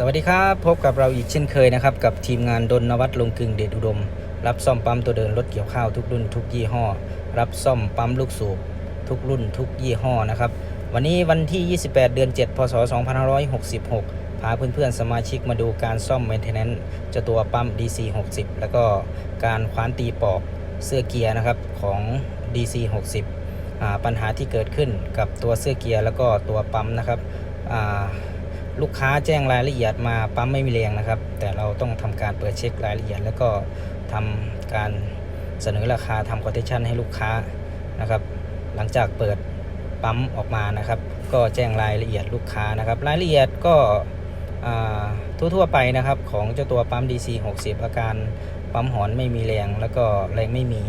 สวัสดีครับ พบกับเราอีกเช่นเคยนะครับ กับทีมงานดนนวัตลงกึ่งเดชอุดม รับซ่อมปั๊มตัวเดินรถเกี่ยวข้าวทุกรุ่นทุกยี่ห้อ รับซ่อมปั๊มลูกสูบทุกรุ่นทุกยี่ห้อนะครับ วันนี้วันที่ 28 เดือน 7 พศ 2566 พาเพื่อนๆสมาชิกมาดูการซ่อมเมนเทนแนนซ์เจ้าตัวปั๊ม DC 60แล้วก็การคว้านตีปอกเสื้อเกียร์นะครับของ DC 60อ่าปัญหาที่เกิดขึ้นกับตัวเสื้อเกียร์แล้วก็ตัวปั๊มนะครับอ่า ลูกค้าแจ้งรายละเอียดมาปั๊มไม่มีแรงนะครับ แต่เราต้องทำการเปิดเช็ครายละเอียด แล้วก็ทำการเสนอราคาทำคอนเทชันให้ลูกค้านะครับ หลังจากเปิดปั๊มออกมานะครับ ก็แจ้งรายละเอียดลูกค้านะครับ รายละเอียดก็ทั่วๆไปนะครับของเจ้าตัวปั๊ม DC 60 อาการปั๊มหอนไม่มีแรง แล้วก็แรงไม่มี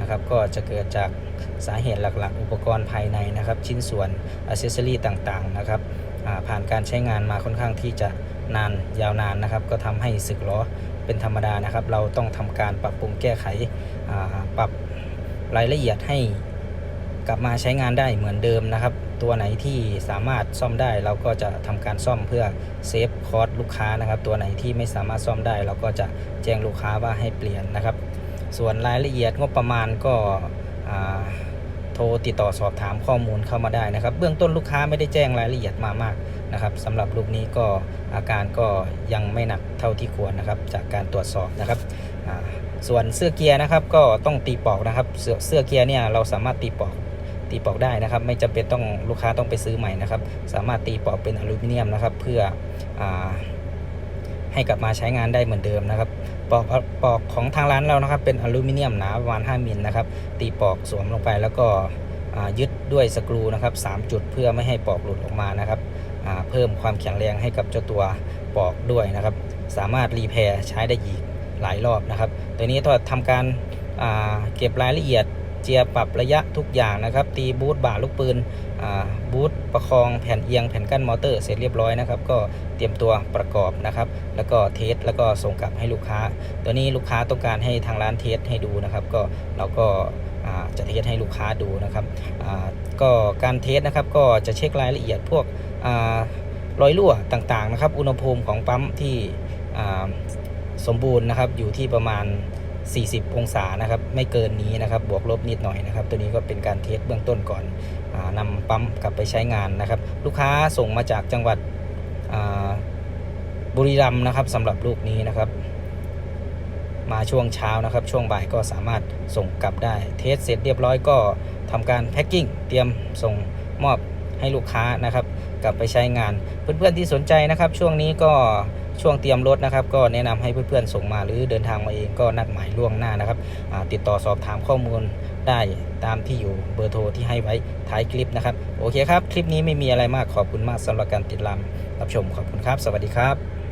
นะครับ ก็จะเกิดจากสาเหตุหลักๆ อุปกรณ์ภายในนะครับ ชิ้นส่วนอ c เซสซอรีต่างๆนะครับ ผ่านการใช้งานมาค่อนข้างที่จะนานยาวนานนะครับ ก็ทำให้สึกล้อเป็นธรรมดานะครับ เราต้องทำการปรับปรุงแก้ไขปรับรายละเอียดให้กลับมาใช้งานได้เหมือนเดิมนะครับ ตัวไหนที่สามารถซ่อมได้เราก็จะทำการซ่อมเพื่อเซฟคอสลูกค้านะครับ ตัวไหนที่ไม่สามารถซ่อมได้ เราก็จะแจ้งลูกค้าว่าให้เปลี่ยนนะครับ ส่วนรายละเอียดงบประมาณก็ โทรติดต่อสอบถามข้อมูลเข้ามาได้นะครับ เบื้องต้นลูกค้าไม่ได้แจ้งรายละเอียดมามากนะครับสำหรับลูกนี้ก็อาการก็ยังไม่หนักเท่าที่ควรนะครับ จากการตรวจสอบนะครับส่วนเสื้อเกียร์นะครับก็ต้องตีปอกนะครับเสื้อเสื้อเกียร์เนี่ยเราสามารถตีปอกตีปอกได้นะครับ ไม่จำเป็นต้องลูกค้าต้องไปซื้อใหม่นะครับ สามารถตีปอกเป็นอลูมิเนียมนะครับ เพื่ออา ให้กลับมาใช้งานได้เหมือนเดิมนะครับปอกปอกของทางร้านเรานะครับ เป็นอลูมิเนียมหนาประมาณ 5มิลนะครับ ตีปอกสวมลงไปแล้วก็ยึดด้วยสกรูนะครับ3จุดเพื่อไม่ให้ปอกหลุดออกมานะครับเพิ่มความแข็งแรงให้กับเจ้าตัวปอกด้วยนะครับ สามารถรีแพร์ใช้ได้อีกหลายรอบนะครับ ตัวนี้ถ้าทำการเก็บรายละเอียด เจียปรับระยะทุกอย่างนะครับ ตีบูทบ่าลูกปืนบูทประคองแผ่นเอียงแผ่นกั้นมอเตอร์เสร็จเรียบร้อยนะครับ ก็เตรียมตัวประกอบนะครับ แล้วก็เทสแล้วก็ส่งกลับให้ลูกค้า ตัวนี้ลูกค้าต้องการให้ทางร้านเทสให้ดูนะครับ ก็เราก็จะเทสให้ลูกค้าดูนะครับก็การเทสนะครับก็จะเช็ครายละเอียดพวกรอยรั่วต่างๆนะครับ อุณหภูมิของปั๊มที่สมบูรณ์นะครับอยู่ที่ประมาณ 40 องศานะครับ ไม่เกินนี้นะครับ บวกลบนิดหน่อยนะครับ ตัวนี้ก็เป็นการเทสเบื้องต้นก่อนอนำปั๊มกลับไปใช้งานนะครับ ลูกค้าส่งมาจากจังหวัดบุรีรัมย์นะครับสำหรับลูกนี้นะครับ มาช่วงเช้านะครับ ช่วงบ่ายก็สามารถส่งกลับได้ เทสเสร็จเรียบร้อยก็ทำการแพ็คกิ้งเตรียมส่งมอบให้ลูกค้านะครับ กลับไปใช้งาน เพื่อนๆที่สนใจนะครับ ช่วงนี้ก็ ช่วงเตรียมรถนะครับ ก็แนะนำให้เพื่อนๆส่งมาหรือเดินทางมาเองก็นัดหมายล่วงหน้านะครับติดต่อสอบถามข้อมูลได้ตามที่อยู่เบอร์โทรที่ให้ไว้ท้ายคลิปนะครับ โอเคครับ คลิปนี้ไม่มีอะไรมากขอบคุณมากสำหรับการติดตามรับชมขอบคุณครับ สวัสดีครับ